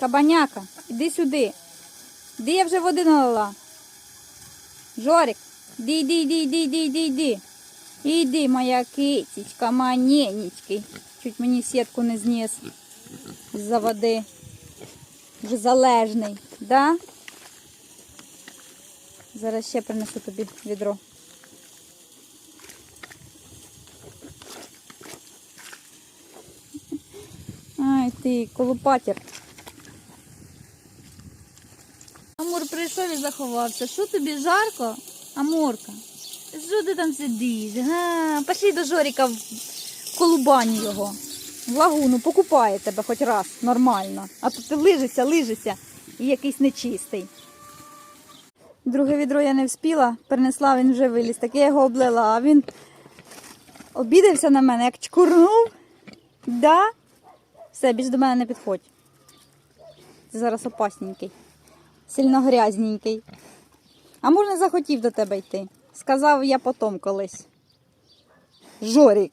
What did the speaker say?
Кабаняка, іди сюди. Іди я вже води налила. Жорик, іди, іди, іди, іди, іди, іди, іди. Іди, моя китічка, маненечки. Чуть мені сітку не зніс з-за води. Вже залежний, да? Зараз ще принесу тобі відро. Ай ти, колупатір. Амур прийшов і заховався. Що тобі жарко? Амурка? Що ти там сидиш? Га? Пошли до Жоріка в колубані його. В лагуну покупає тебе хоч раз нормально. А то ти лижешся, лижешся і якийсь нечистий. Друге відро я не вспіла, перенесла, він вже виліз. Так я його облила, а він обідався на мене, як чкурнув. Да? Все, більш до мене не підходь. Ти зараз опасненький, сильно грязненький. А можна захотів до тебе йти. Сказав я потом колись. Жорік.